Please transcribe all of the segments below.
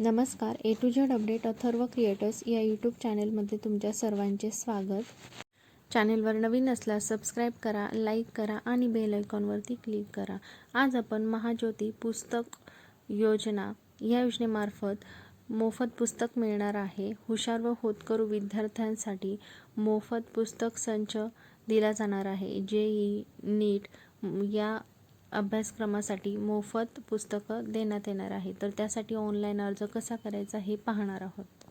नमस्कार. A to Z update Atharva creators या YouTube चॅनेलमध्ये तुमच्या सर्वांचे स्वागत. चॅनेलवर नवीन असल्यास सबस्क्राईब करा लाईक करा आणि बेल आयकॉनवरती क्लिक करा. आज आपण महाज्योती पुस्तक योजना या योजनेमार्फत मोफत पुस्तक मिळणार आहे. हुशार व होतकरू विद्यार्थ्यांसाठी मोफत पुस्तक संच दिला जाणार आहे. जे ई नीट या अभ्यासक्रमासाठी मोफत पुस्तकं देण्यात येणार आहे. तर त्यासाठी ऑनलाईन अर्ज कसा करायचा हे पाहणार आहोत.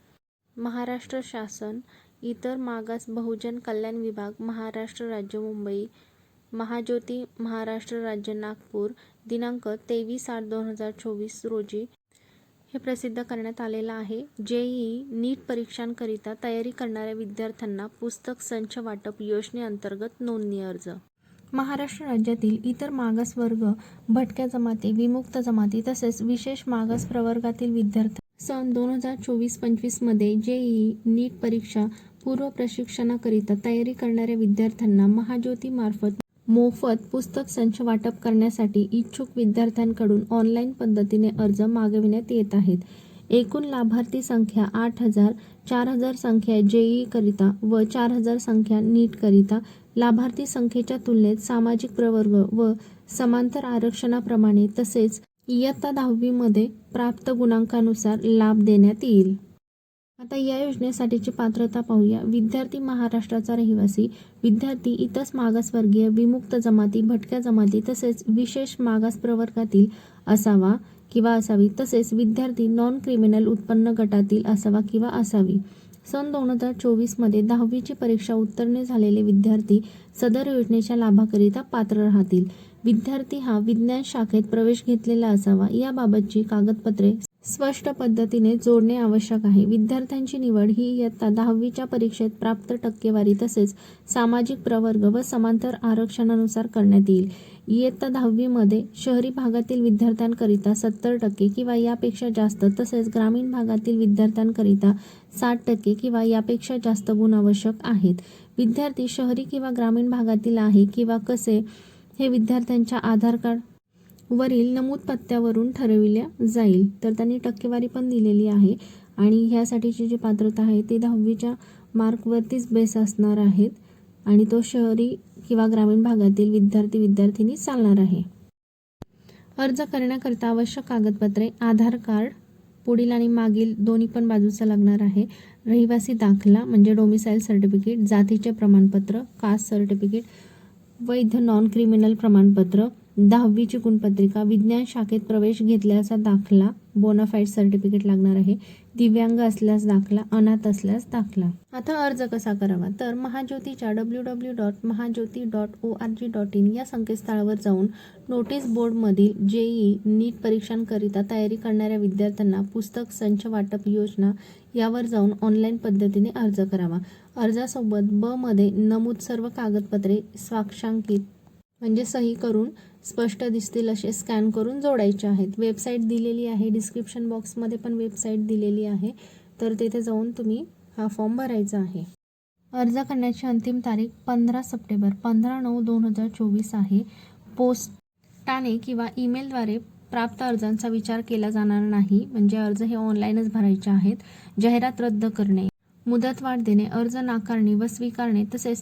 महाराष्ट्र शासन इतर मागास बहुजन कल्याण विभाग महाराष्ट्र राज्य मुंबई महाज्योती महाराष्ट्र राज्य नागपूर दिनांक तेवीस आठ दोन हजार चोवीस रोजी हे प्रसिद्ध करण्यात आलेलं आहे. जेई नीट परीक्षांकरिता तयारी करणाऱ्या विद्यार्थ्यांना पुस्तक संच वाटप योजनेअंतर्गत नोंदणी अर्ज. महाराष्ट्र राज्यातील इतर मागासवर्ग भटक्या जमाती विमुक्त जमाती तसेच विशेष मागास प्रवर्गातील विद्यार्थी सन दोन हजार चोवीस पंचवीसमध्ये जेई नीट परीक्षा पूर्व प्रशिक्षणाकरिता तयारी करणाऱ्या विद्यार्थ्यांना महाज्योतीमार्फत मोफत पुस्तक संच वाटप करण्यासाठी इच्छुक विद्यार्थ्यांकडून ऑनलाईन पद्धतीने अर्ज मागविण्यात येत आहेत. एकूण लाभार्थी संख्या आठ हजार चार हजार संख्या जेईकरिता व चार हजार संख्या नीटकरिता लाभार्थी संख्येच्या तुलनेत सामाजिक प्रवर्ग व समांतर आरक्षणाप्रमाणे तसेच इयत्ता दहावीमध्ये प्राप्त गुणांकानुसार लाभ देण्यात येईल. आता या योजनेसाठीची पात्रता पाहूया. विद्यार्थी महाराष्ट्राचा रहिवासी विद्यार्थी इतरच मागासवर्गीय विमुक्त जमाती भटक्या जमाती तसेच विशेष मागास प्रवर्गातील असावा. किंवा असावी. तसेच विद्यार्थी नॉन क्रिमिनल उत्पन्न गटातील असावा किंवा असावी. सन दोन हजार चोवीसमध्ये दहावीची परीक्षा उत्तीर्ण झालेले विद्यार्थी सदर योजनेच्या लाभाकरिता पात्र राहतील. विद्यार्थी हा विज्ञान शाखेत प्रवेश घेतलेला असावा. याबाबतची कागदपत्रे स्पष्ट पद्धतीने जोडणे आवश्यक आहे. विद्यार्थ्यांची निवड ही इयत्ता दहावीच्या परीक्षेत प्राप्त टक्केवारी तसेच सामाजिक प्रवर्ग व समांतर आरक्षणानुसार करण्यात येईल. इयत्ता दहावीमध्ये शहरी भागातील विद्यार्थ्यांकरिता सत्तर टक्के किंवा यापेक्षा जास्त तसेच ग्रामीण भागातील विद्यार्थ्यांकरिता साठ टक्के किंवा यापेक्षा जास्त गुण आवश्यक आहेत. विद्यार्थी शहरी किंवा ग्रामीण भागातील आहे किंवा कसे हे विद्यार्थ्यांच्या आधार कार्ड वरील नमूद पत्त्यावरून ठरविल्या जाईल. तर त्यांनी टक्केवारी पण दिलेली आहे. आणि ह्यासाठीची जी पात्रता आहे ती दहावीच्या मार्कवरतीच बेस असणार आहेत आणि तो शहरी किंवा ग्रामीण भागातील विद्यार्थी विद्यार्थिनी चालणार आहे. अर्ज करण्याकरता आवश्यक कागदपत्रे आधार कार्ड पुढील आणि मागील दोन्ही पण बाजूचा लागणार आहे. रहिवासी दाखला म्हणजे डोमिसाईल सर्टिफिकेट जातीचे प्रमाणपत्र कास्ट सर्टिफिकेट वैध नॉन क्रिमिनल प्रमाणपत्र दहावीची गुणपत्रिका विज्ञान शाखेत प्रवेश घेतल्याचा दाखला बोनाफाईड सर्टिफिकेट लागणार आहे. दिव्यांग असल्यास दाखला अनाथ असल्यास दाखला. आता अर्ज कसा करावा? तर महाज्योतीच्या W W dot Mahajyoti dot O R G dot in या संकेतस्थळावर जाऊन नोटीस बोर्डमधील जेई नीट परीक्षांकरिता तयारी करणाऱ्या विद्यार्थ्यांना पुस्तक संच वाटप योजना यावर जाऊन ऑनलाईन पद्धतीने अर्ज करावा. अर्जासोबत ब मध्ये नमूद सर्व कागदपत्रे स्वाक्षांकित म्हणजे सही करून स्पष्ट दिसतील असे स्कॅन करून जोडायचे आहेत. वेबसाईट दिलेली आहे. डिस्क्रिप्शन बॉक्समध्ये पण वेबसाईट दिलेली आहे. तर तेथे जाऊन तुम्ही हा फॉर्म भरायचा आहे. अर्ज करण्याची अंतिम तारीख पंधरा सप्टेंबर पंधरा नऊ दोन हजार चोवीस आहे. पोस्टाने किंवा ईमेलद्वारे प्राप्त अर्जांचा विचार केला जाणार नाही. म्हणजे अर्ज हे ऑनलाईनच भरायचे आहेत. जाहिरात रद्द करणे मुदतवाढ देणे अर्ज नाकारणे व स्वीकारणे तसेच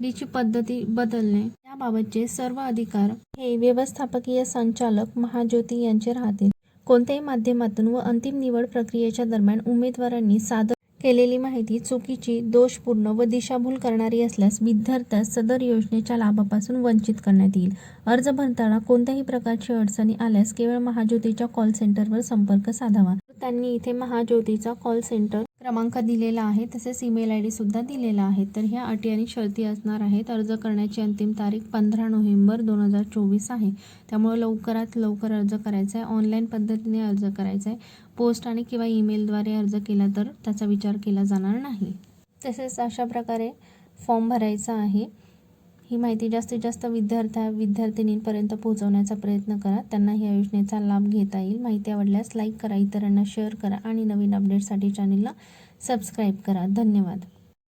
निवडीची पद्धती बदलणे. याबाबतचे सर्व अधिकार हे व्यवस्थापकीय संचालक महाज्योती यांचे राहतील. कोणत्याही माध्यमातून व अंतिम निवड प्रक्रियेच्या दरम्यान उमेदवारांनी सादर केलेली माहिती चुकीची दोषपूर्ण व दिशाभूल करणारी असल्यास विद्यार्थ्यास सदर योजनेच्या लाभापासून वंचित करण्यात येईल. अर्ज भरताना कोणत्याही प्रकारची अडचणी आल्यास केवळ महाज्योतीच्या कॉल सेंटरवर संपर्क साधावा. त्यांनी इथे महाज्योतीचा कॉल सेंटर क्रमांक दिलेला आहे तसेच ईमेल आय डीसुद्धा दिलेला आहे. तर ह्या अटी आणि शर्ती असणार आहेत. अर्ज करण्याची अंतिम तारीख पंधरा नोव्हेंबर दोन हजार चोवीस आहे. त्यामुळे लवकरात लवकर अर्ज करायचा आहे. ऑनलाईन पद्धतीने अर्ज करायचा आहे. पोस्ट आणि किंवा ईमेलद्वारे अर्ज केला तर त्याचा विचार केला जाणार नाही. तसेच अशा प्रकारे फॉर्म भरायचा आहे. ही माहिती जास्तीत जास्त विद्यार्थ्या विद्यार्थिनींपर्यंत पोहोचवण्याचा प्रयत्न करा. त्यांना ह्या योजनेचा लाभ घेता येईल. माहिती आवडल्यास लाईक करा इतरांना शेअर करा आणि नवीन अपडेटसाठी चॅनलला सबस्क्राईब करा. धन्यवाद.